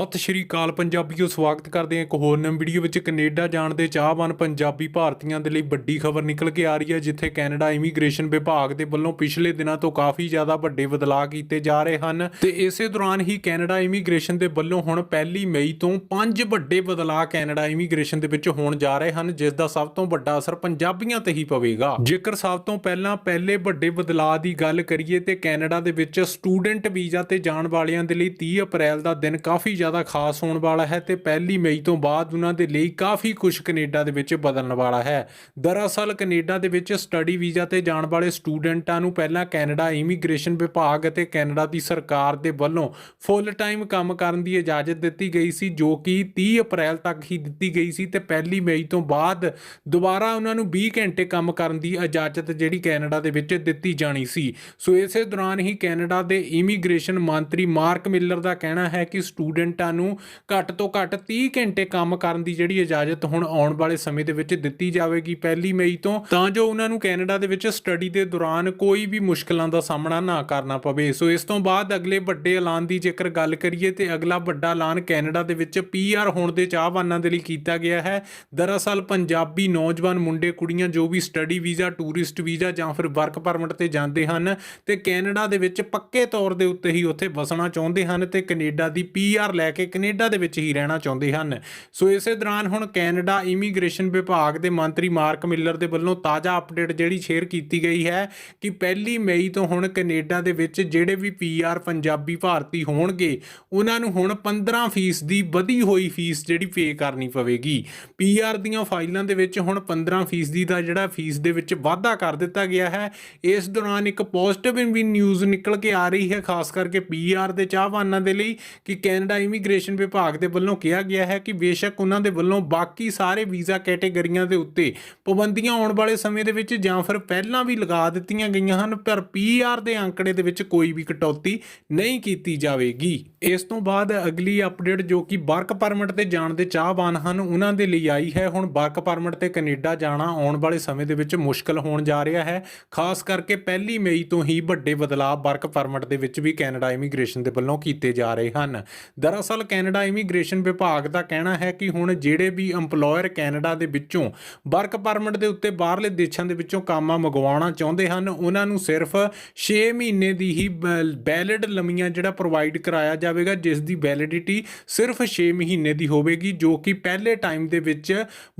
ਸਤਿ ਸ਼੍ਰੀ ਅਕਾਲ ਪੰਜਾਬੀਓ, ਸਵਾਗਤ ਕਰਦੇ ਹਾਂ ਇੱਕ ਹੋਰ ਨਵੀਂ ਵੀਡੀਓ ਵਿੱਚ। ਕੈਨੇਡਾ ਜਾਣ ਦੇ ਚਾਹਵਾਨ ਪੰਜਾਬੀ ਭਾਰਤੀਆਂ ਦੇ ਲਈ ਵੱਡੀ ਖਬਰ ਨਿਕਲ ਕੇ ਆ ਰਹੀ ਹੈ, ਜਿੱਥੇ ਕੈਨੇਡਾ ਇਮੀਗ੍ਰੇਸ਼ਨ ਵਿਭਾਗ ਦੇ ਵੱਲੋਂ ਪਿਛਲੇ ਦਿਨਾਂ ਤੋਂ ਕਾਫੀ ਜ਼ਿਆਦਾ ਵੱਡੇ ਬਦਲਾਅ ਕੀਤੇ ਜਾ ਰਹੇ ਹਨ। ਤੇ ਇਸੇ ਦੌਰਾਨ ਹੀ ਕੈਨੇਡਾ ਇਮੀਗ੍ਰੇਸ਼ਨ ਦੇ ਵੱਲੋਂ ਹੁਣ ਪਹਿਲੀ ਮਈ ਤੋਂ ਪੰਜ ਵੱਡੇ ਬਦਲਾਅ ਕੈਨੇਡਾ ਇਮੀਗ੍ਰੇਸ਼ਨ ਦੇ ਵਿੱਚ ਹੋਣ ਜਾ ਰਹੇ ਹਨ, ਜਿਸ ਦਾ ਸਭ ਤੋਂ ਵੱਡਾ ਅਸਰ ਪੰਜਾਬੀਆਂ ਤੇ ਹੀ ਪਵੇਗਾ। ਜੇਕਰ ਸਭ ਤੋਂ ਪਹਿਲਾਂ ਪਹਿਲੇ ਵੱਡੇ ਬਦਲਾਅ ਦੀ ਗੱਲ ਕਰੀਏ, ਤੇ ਕੈਨੇਡਾ ਦੇ ਵਿੱਚ ਸਟੂਡੈਂਟ ਵੀਜ਼ਾ ਤੇ ਜਾਣ ਵਾਲਿਆਂ ਦੇ ਲਈ 30 ਅਪ੍ਰੈਲ ਦਾ ਦਿਨ ਕਾਫੀ ਜ਼ਿਆਦਾ ਖਾਸ ਹੋਣ ਵਾਲਾ ਹੈ ਤੇ ਪਹਿਲੀ ਮਈ ਤੋਂ ਬਾਅਦ ਉਹਨਾਂ ਦੇ ਲਈ ਕਾਫੀ ਕੁਝ ਕੈਨੇਡਾ ਦੇ ਵਿੱਚ ਬਦਲਣ ਵਾਲਾ ਹੈ। ਦਰਅਸਲ ਕੈਨੇਡਾ ਦੇ ਵਿੱਚ ਸਟੱਡੀ ਵੀਜ਼ਾ ਤੇ ਜਾਣ ਵਾਲੇ ਸਟੂਡੈਂਟਾਂ ਨੂੰ ਪਹਿਲਾਂ ਕੈਨੇਡਾ ਇਮੀਗ੍ਰੇਸ਼ਨ ਵਿਭਾਗ ਅਤੇ ਕੈਨੇਡਾ ਦੀ ਸਰਕਾਰ ਦੇ ਵੱਲੋਂ ਫੁੱਲ ਟਾਈਮ ਕੰਮ ਕਰਨ ਦੀ ਇਜਾਜ਼ਤ ਦਿੱਤੀ ਗਈ ਸੀ, ਜੋ ਕਿ 30 ਅਪ੍ਰੈਲ ਤੱਕ ਹੀ ਦਿੱਤੀ ਗਈ ਸੀ ਤੇ ਪਹਿਲੀ ਮਈ ਤੋਂ ਬਾਅਦ ਦੁਬਾਰਾ ਉਹਨਾਂ ਨੂੰ 20 ਘੰਟੇ ਕੰਮ ਕਰਨ ਦੀ ਇਜਾਜ਼ਤ ਜਿਹੜੀ ਕੈਨੇਡਾ ਦੇ ਵਿੱਚ ਦਿੱਤੀ ਜਾਣੀ ਸੀ। ਸੋ ਇਸੇ ਦੌਰਾਨ ਹੀ ਕੈਨੇਡਾ ਦੇ ਇਮੀਗ੍ਰੇਸ਼ਨ ਮੰਤਰੀ ਮਾਰਕ ਮਿਲਰ ਦਾ ਕਹਿਣਾ ਹੈ ਕਿ ਸਟੂਡੈਂਟ ਨੂੰ ਘੱਟ ਤੋਂ ਘੱਟ 30 ਘੰਟੇ ਕੰਮ ਕਰਨ ਦੀ ਜਿਹੜੀ ਇਜਾਜ਼ਤ ਹੁਣ ਆਉਣ ਵਾਲੇ ਸਮੇਂ ਦੇ ਵਿੱਚ ਦਿੱਤੀ ਜਾਵੇਗੀ ਪਹਿਲੀ ਮਈ ਤੋਂ, ਤਾਂ ਜੋ ਉਹਨਾਂ ਨੂੰ ਕੈਨੇਡਾ ਦੇ ਵਿੱਚ ਸਟੱਡੀ ਦੇ ਦੌਰਾਨ ਕੋਈ ਵੀ ਮੁਸ਼ਕਲਾਂ ਦਾ ਸਾਹਮਣਾ ਨਾ ਕਰਨਾ ਪਵੇ। ਸੋ ਇਸ ਤੋਂ ਬਾਅਦ ਅਗਲੇ ਵੱਡੇ ਐਲਾਨ ਦੀ ਜੇਕਰ ਗੱਲ ਕਰੀਏ ਤੇ ਅਗਲਾ ਵੱਡਾ ਐਲਾਨ ਕੈਨੇਡਾ ਦੇ ਵਿੱਚ ਪੀਆਰ ਹੋਣ ਦੇ ਚਾਹਵਾਨਾਂ ਦੇ ਲਈ ਕੀਤਾ ਗਿਆ ਹੈ। ਦਰਅਸਲ ਪੰਜਾਬੀ ਨੌਜਵਾਨ ਮੁੰਡੇ ਕੁੜੀਆਂ ਜੋ ਵੀ ਸਟੱਡੀ ਵੀਜ਼ਾ, ਟੂਰਿਸਟ ਵੀਜ਼ਾ ਜਾਂ ਫਿਰ ਵਰਕ ਪਰਮਿਟ ਤੇ ਜਾਂਦੇ ਹਨ ਤੇ ਕੈਨੇਡਾ ਦੇ ਵਿੱਚ ਪੱਕੇ ਤੌਰ ਦੇ ਉੱਤੇ ਹੀ ਉੱਥੇ ਵਸਣਾ ਚਾਹੁੰਦੇ ਹਨ ਤੇ ਕੈਨੇਡਾ ਦੀ ਪੀਆਰ ਲੈ ਕੇ ਕੈਨੇਡਾ ਦੇ ਵਿੱਚ ਹੀ ਰਹਿਣਾ ਚਾਹੁੰਦੇ ਹਨ। ਸੋ ਇਸੇ ਦੌਰਾਨ ਹੁਣ ਕੈਨੇਡਾ ਇਮੀਗ੍ਰੇਸ਼ਨ ਵਿਭਾਗ ਦੇ ਮੰਤਰੀ ਮਾਰਕ ਮਿਲਰ ਦੇ ਵੱਲੋਂ ਤਾਜ਼ਾ ਅਪਡੇਟ ਜਿਹੜੀ ਸ਼ੇਅਰ ਕੀਤੀ ਗਈ ਹੈ ਕਿ ਪਹਿਲੀ ਮਈ ਤੋਂ ਹੁਣ ਕੈਨੇਡਾ ਦੇ ਵਿੱਚ ਜਿਹੜੇ ਵੀ ਪੀਆਰ ਪੰਜਾਬੀ ਭਾਰਤੀ ਹੋਣਗੇ, ਉਹਨਾਂ ਨੂੰ ਹੁਣ 15% ਦੀ ਵਧੀ ਹੋਈ ਫੀਸ ਜਿਹੜੀ ਪੇ ਕਰਨੀ ਪਵੇਗੀ। ਪੀਆਰ ਦੀਆਂ ਫਾਈਲਾਂ ਦੇ ਵਿੱਚ ਹੁਣ 15% ਦਾ ਜਿਹੜਾ ਫੀਸ ਦੇ ਵਿੱਚ ਵਾਧਾ ਕਰ ਦਿੱਤਾ ਗਿਆ ਹੈ। ਇਸ ਦੌਰਾਨ ਇੱਕ ਪੋਜ਼ਿਟਿਵ ਵੀ ਨਿਊਜ਼ ਨਿਕਲ ਕੇ ਆ ਰਹੀ ਹੈ, ਖਾਸ ਕਰਕੇ ਪੀਆਰ ਦੇ ਚਾਹਵਾਨਾਂ ਦੇ ਲਈ ਕਿ ਕੈਨੇਡਾ ਇਮੀਗ੍ਰੇਸ਼ਨ ਵਿਭਾਗ ਦੇ ਵੱਲੋਂ ਕਿਹਾ ਗਿਆ ਹੈ ਕਿ ਬੇਸ਼ੱਕ ਉਹਨਾਂ ਦੇ ਵੱਲੋਂ ਬਾਕੀ ਸਾਰੇ ਵੀਜ਼ਾ ਕੈਟੇਗਰੀਆਂ ਦੇ ਉੱਤੇ ਪਾਬੰਦੀਆਂ ਆਉਣ ਵਾਲੇ ਸਮੇਂ ਦੇ ਵਿੱਚ ਜਾਂ ਫਿਰ ਪਹਿਲਾਂ ਵੀ ਲਗਾ ਦਿੱਤੀਆਂ ਗਈਆਂ ਹਨ, ਪਰ ਪੀਆਰ ਦੇ ਅੰਕੜੇ ਦੇ ਵਿੱਚ ਕੋਈ ਵੀ ਕਟੌਤੀ ਨਹੀਂ ਕੀਤੀ ਜਾਵੇਗੀ। ਇਸ ਤੋਂ ਬਾਅਦ ਅਗਲੀ ਅਪਡੇਟ ਜੋ ਕਿ ਵਰਕ ਪਰਮਿਟ ਤੇ ਜਾਣ ਦੇ ਚਾਹਵਾਨ ਹਨ, ਉਹਨਾਂ ਦੇ ਲਈ ਆਈ ਹੈ। ਹੁਣ ਵਰਕ ਪਰਮਿਟ ਤੇ ਕੈਨੇਡਾ ਜਾਣਾ ਆਉਣ ਵਾਲੇ ਸਮੇਂ ਦੇ ਵਿੱਚ ਮੁਸ਼ਕਲ ਹੋਣ ਜਾ ਰਿਹਾ ਹੈ। ਖਾਸ ਕਰਕੇ ਪਹਿਲੀ ਮਈ ਤੋਂ ਹੀ ਵੱਡੇ ਬਦਲਾਅ ਵਰਕ ਪਰਮਿਟ ਦੇ ਵਿੱਚ ਵੀ ਕੈਨੇਡਾ ਇਮੀਗ੍ਰੇਸ਼ਨ ਦੇ ਵੱਲੋਂ ਕੀਤੇ ਜਾ ਰਹੇ ਹਨ। ਦਰਅਸਲ ਕੈਨੇਡਾ ਇਮੀਗ੍ਰੇਸ਼ਨ ਵਿਭਾਗ ਦਾ ਕਹਿਣਾ ਹੈ ਕਿ ਹੁਣ ਜਿਹੜੇ ਵੀ EMPLOYER ਕੈਨੇਡਾ ਦੇ ਵਿੱਚੋਂ ਵਰਕ ਪਰਮਿਟ ਦੇ ਉੱਤੇ ਬਾਹਰਲੇ ਦੇਸ਼ਾਂ ਦੇ ਵਿੱਚੋਂ ਕੰਮ ਮੰਗਵਾਉਣਾ ਚਾਹੁੰਦੇ ਹਨ, ਉਹਨਾਂ ਨੂੰ ਸਿਰਫ 6 ਮਹੀਨੇ ਦੀ ਹੀ ਵੈਲਿਡ ਲੰਮੀਆਂ ਜਿਹੜਾ ਪ੍ਰੋਵਾਈਡ ਕਰਾਇਆ ਜਾਵੇਗਾ, ਜਿਸ ਦੀ ਵੈਲਿਡਿਟੀ ਸਿਰਫ 6 ਮਹੀਨੇ ਦੀ ਹੋਵੇਗੀ, ਜੋ ਕਿ ਪਹਿਲੇ ਟਾਈਮ ਦੇ ਵਿੱਚ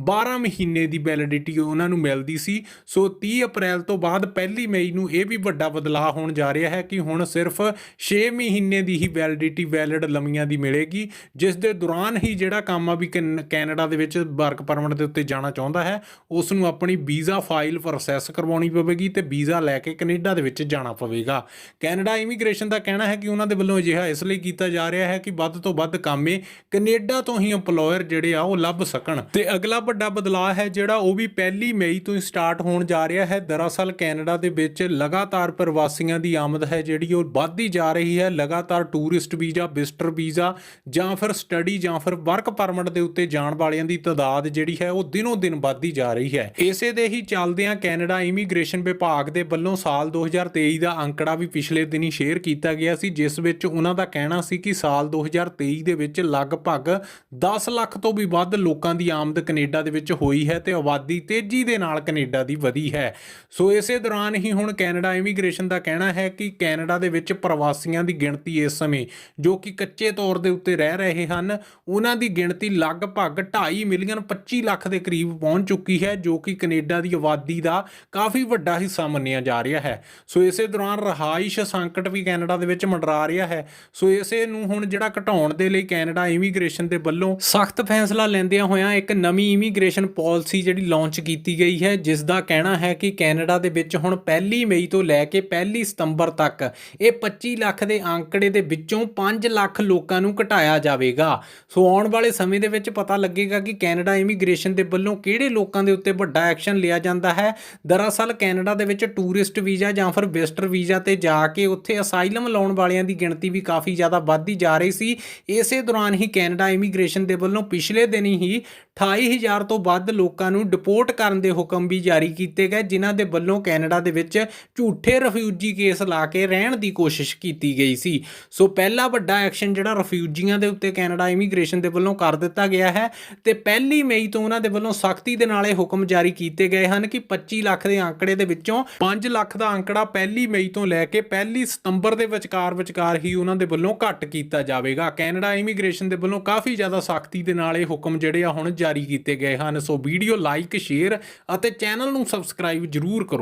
12 ਮਹੀਨੇ ਦੀ ਵੈਲਿਡਿਟੀ ਉਹਨਾਂ ਨੂੰ ਮਿਲਦੀ ਸੀ। ਸੋ 30 ਅਪ੍ਰੈਲ ਤੋਂ ਬਾਅਦ ਪਹਿਲੀ ਮਈ ਨੂੰ ਇਹ ਵੀ ਵੱਡਾ ਬਦਲਾਅ ਹੋਣ ਜਾ ਰਿਹਾ ਹੈ ਕਿ ਹੁਣ ਸਿਰਫ 6 ਮਹੀਨੇ ਦੀ ਹੀ ਵੈਲਿਡਿਟੀ ਵੈਲਿਡ ਲੰਮੀਆਂ ਦੀ ਮਿਲੇਗੀ, ਜਿਸ ਦੇ ਦੌਰਾਨ ਹੀ ਜਿਹੜਾ ਕੰਮ ਆ ਵੀ ਕੈਨ- ਕੈਨੇਡਾ ਦੇ ਵਿੱਚ ਵਰਕ ਪਰਮਿਟ ਦੇ ਉੱਤੇ ਜਾਣਾ ਚਾਹੁੰਦਾ ਹੈ ਉਸ ਨੂੰ ਆਪਣੀ ਵੀਜ਼ਾ ਫਾਈਲ ਪ੍ਰੋਸੈਸ ਕਰਵਾਉਣੀ ਪਵੇਗੀ ਤੇ ਵੀਜ਼ਾ ਲੈ ਕੇ ਕੈਨੇਡਾ ਦੇ ਵਿੱਚ ਜਾਣਾ ਪਵੇਗਾ। ਕੈਨੇਡਾ ਇਮੀਗ੍ਰੇਸ਼ਨ ਦਾ ਕਹਿਣਾ ਹੈ ਕਿ ਉਹਨਾਂ ਦੇ ਵੱਲੋਂ ਅਜਿਹਾ ਇਸ ਲਈ ਕੀਤਾ ਜਾ ਰਿਹਾ ਹੈ ਕਿ ਵੱਧ ਤੋਂ ਵੱਧ ਕਾਮੇ ਕੈਨੇਡਾ ਤੋਂ ਹੀ EMPLOYER ਜਿਹੜੇ ਆ ਉਹ ਲੱਭ ਸਕਣ। ਤੇ ਅਗਲਾ ਵੱਡਾ ਬਦਲਾਅ ਹੈ ਜਿਹੜਾ ਉਹ ਵੀ ਪਹਿਲੀ ਮਈ ਤੋਂ ਹੀ ਸਟਾਰਟ ਹੋਣ ਜਾ ਰਿਹਾ ਹੈ। ਦਰਅਸਲ ਕੈਨੇਡਾ ਦੇ ਵਿੱਚ ਲਗਾਤਾਰ ਪ੍ਰਵਾਸੀਆਂ ਦੀ ਆਮਦ ਹੈ ਜਿਹੜੀ ਉਹ ਵੱਧਦੀ ਜਾ ਰਹੀ ਹੈ। ਲਗਾਤਾਰ ਟੂਰਿਸਟ ਵੀਜ਼ਾ, ਵਿਜ਼ਟਰ ਵੀਜ਼ਾ ਜਾਂ ਫਿਰ ਸਟੱਡੀ ਜਾਂ ਫਿਰ ਵਰਕ ਪਰਮਿਟ ਦੇ ਉੱਤੇ ਜਾਣ ਵਾਲਿਆਂ ਦੀ ਤਾਦਾਦ ਜਿਹੜੀ ਹੈ ਉਹ ਦਿਨੋਂ ਦਿਨ ਵੱਧਦੀ ਜਾ ਰਹੀ ਹੈ। ਇਸੇ ਦੇ ਹੀ ਚੱਲਦਿਆਂ ਕੈਨੇਡਾ ਇਮੀਗ੍ਰੇਸ਼ਨ ਵਿਭਾਗ ਦੇ ਵੱਲੋਂ ਸਾਲ 2023 ਦਾ ਅੰਕੜਾ ਵੀ ਪਿਛਲੇ ਦਿਨੀ ਸ਼ੇਅਰ ਕੀਤਾ ਗਿਆ ਸੀ, ਜਿਸ ਵਿੱਚ ਉਹਨਾਂ ਦਾ ਕਹਿਣਾ ਸੀ ਕਿ ਸਾਲ 2023 ਦੇ ਵਿੱਚ ਲਗਭਗ 10 ਲੱਖ ਤੋਂ ਵੀ ਵੱਧ ਲੋਕਾਂ ਦੀ ਆਮਦ ਕੈਨੇਡਾ ਦੇ ਵਿੱਚ ਹੋਈ ਹੈ ਤੇ ਆਬਾਦੀ ਤੇਜ਼ੀ ਦੇ ਨਾਲ ਕੈਨੇਡਾ ਦੀ ਵਧੀ ਹੈ। ਸੋ ਇਸੇ ਦੌਰਾਨ ਹੀ ਹੁਣ ਕੈਨੇਡਾ ਇਮੀਗ੍ਰੇਸ਼ਨ ਦਾ ਕਹਿਣਾ ਹੈ ਕਿ ਕੈਨੇਡਾ ਦੇ ਵਿੱਚ ਪ੍ਰਵਾਸੀਆਂ ਦੀ ਗਿਣਤੀ ਇਸ ਸਮੇਂ ਜੋ ਕਿ ਕੱਚੇ ਤੌਰ ਦੇ ਉੱਤੇ ਰਹਿ ਰਹੇ ਹਨ। ਉਹਨਾਂ ਦੀ ਗਿਣਤੀ ਲਗਭਗ 2.5 ਮਿਲੀਅਨ 25 ਲੱਖ ਦੇ ਕਰੀਬ ਪਹੁੰਚ ਚੁੱਕੀ ਹੈ, ਜੋ ਕਿ ਕੈਨੇਡਾ ਦੀ ਆਬਾਦੀ ਦਾ ਕਾਫੀ ਵੱਡਾ ਹਿੱਸਾ ਮੰਨਿਆ ਜਾ ਰਿਹਾ ਹੈ। ਸੋ ਇਸੇ ਦੌਰਾਨ ਰਹਾਇਸ਼ ਸੰਕਟ ਵੀ ਕੈਨੇਡਾ ਦੇ ਵਿੱਚ ਮੰਡਰਾ ਰਿਹਾ ਹੈ। ਸੋ ਇਸੇ ਨੂੰ ਹੁਣ ਜਿਹੜਾ ਘਟਾਉਣ ਦੇ ਲਈ ਕੈਨੇਡਾ ਇਮੀਗ੍ਰੇਸ਼ਨ ਦੇ ਵੱਲੋਂ ਸਖਤ ਫੈਸਲਾ ਲੈਂਦਿਆਂ ਹੋਇਆਂ ਇੱਕ ਨਵੀਂ ਇਮੀਗ੍ਰੇਸ਼ਨ ਪਾਲਿਸੀ ਜਿਹੜੀ ਲਾਂਚ ਕੀਤੀ ਗਈ ਹੈ, ਜਿਸ ਦਾ ਕਹਿਣਾ ਹੈ ਕਿ ਕੈਨੇਡਾ ਦੇ ਵਿੱਚ ਹੁਣ ਪਹਿਲੀ ਮਈ ਤੋਂ ਲੈ ਕੇ ਪਹਿਲੀ ਸਤੰਬਰ ਤੱਕ ਇਹ 25 ਲੱਖ ਦੇ ਅੰਕੜੇ ਦੇ ਵਿੱਚੋਂ 5 ਲੱਖ ਲੋਕਾਂ ਨੂੰ ਘਟਾਇਆ ਜਾਵੇਗਾ। ਸੋ ਆਉਣ ਵਾਲੇ ਸਮੇਂ ਦੇ ਵਿੱਚ ਪਤਾ ਲੱਗੇਗਾ ਕਿ ਕੈਨੇਡਾ ਇਮੀਗ੍ਰੇਸ਼ਨ ਦੇ ਵੱਲੋਂ ਕਿਹੜੇ ਲੋਕਾਂ ਦੇ ਉੱਤੇ ਵੱਡਾ ਐਕਸ਼ਨ ਲਿਆ ਜਾਂਦਾ ਹੈ। ਦਰਅਸਲ ਕੈਨੇਡਾ ਦੇ ਵਿੱਚ ਟੂਰਿਸਟ ਵੀਜ਼ਾ ਜਾਂ ਫਿਰ ਵਿਜ਼ਟਰ ਵੀਜ਼ਾ ਤੇ ਜਾ ਕੇ ਉੱਥੇ ਅਸਾਈਲਮ ਲਾਉਣ ਵਾਲਿਆਂ ਦੀ ਗਿਣਤੀ ਵੀ ਕਾਫੀ ਜ਼ਿਆਦਾ ਵੱਧਦੀ ਜਾ ਰਹੀ ਸੀ। ਇਸੇ ਦੌਰਾਨ ਹੀ ਕੈਨੇਡਾ ਇਮੀਗ੍ਰੇਸ਼ਨ ਦੇ ਵੱਲੋਂ ਪਿਛਲੇ ਦਿਨ ਹੀ 28000 ਤੋਂ ਵੱਧ ਲੋਕਾਂ ਨੂੰ ਡਿਪੋਰਟ ਕਰਨ ਦੇ ਹੁਕਮ ਵੀ ਜਾਰੀ ਕੀਤੇ ਗਏ, ਜਿਨ੍ਹਾਂ ਦੇ ਵੱਲੋਂ ਕੈਨੇਡਾ ਦੇ ਵਿੱਚ ਝੂਠੇ ਰਿਫਿਊਜੀ ਕੇਸ ਲਾ ਕੇ ਰਹਿਣ ਦੀ ਕੋਸ਼ਿਸ਼ ਕੀਤੀ ਗਈ ਸੀ। ਸੋ ਪਹਿਲਾ ਵੱਡਾ ਐਕਸ਼ਨ ਜਿਹੜਾ ਰਿਫਿਊਜੀ ਦੂਜੀਆਂ ਦੇ ਉੱਤੇ ਕੈਨੇਡਾ ਇਮੀਗ੍ਰੇਸ਼ਨ ਦੇ ਵੱਲੋਂ ਕਰ ਦਿੱਤਾ ਗਿਆ ਹੈ ਤੇ ਪਹਿਲੀ ਮਈ ਤੋਂ ਉਹਨਾਂ ਦੇ ਵੱਲੋਂ ਸਖਤੀ ਦੇ ਨਾਲ ਇਹ ਹੁਕਮ ਜਾਰੀ ਕੀਤੇ ਗਏ ਹਨ ਕਿ 25 ਲੱਖ ਦੇ ਅੰਕੜੇ ਦੇ ਵਿੱਚੋਂ 5 ਲੱਖ ਦਾ ਅੰਕੜਾ ਪਹਿਲੀ ਮਈ ਤੋਂ ਲੈ ਕੇ ਪਹਿਲੀ ਸਤੰਬਰ ਦੇ ਵਿਚਕਾਰ ਵਿਚਕਾਰ ਹੀ ਉਹਨਾਂ ਦੇ ਵੱਲੋਂ ਘੱਟ ਕੀਤਾ ਜਾਵੇਗਾ। ਕੈਨੇਡਾ ਇਮੀਗ੍ਰੇਸ਼ਨ ਦੇ ਵੱਲੋਂ ਕਾਫੀ ਜ਼ਿਆਦਾ ਸਖਤੀ ਦੇ ਨਾਲ ਇਹ ਹੁਕਮ ਜਿਹੜੇ ਆ ਹੁਣ ਜਾਰੀ ਕੀਤੇ ਗਏ ਹਨ। ਸੋ ਵੀਡੀਓ ਲਾਈਕ, ਸ਼ੇਅਰ ਅਤੇ ਚੈਨਲ ਨੂੰ ਸਬਸਕ੍ਰਾਈਬ ਜਰੂਰ ਕਰੋ।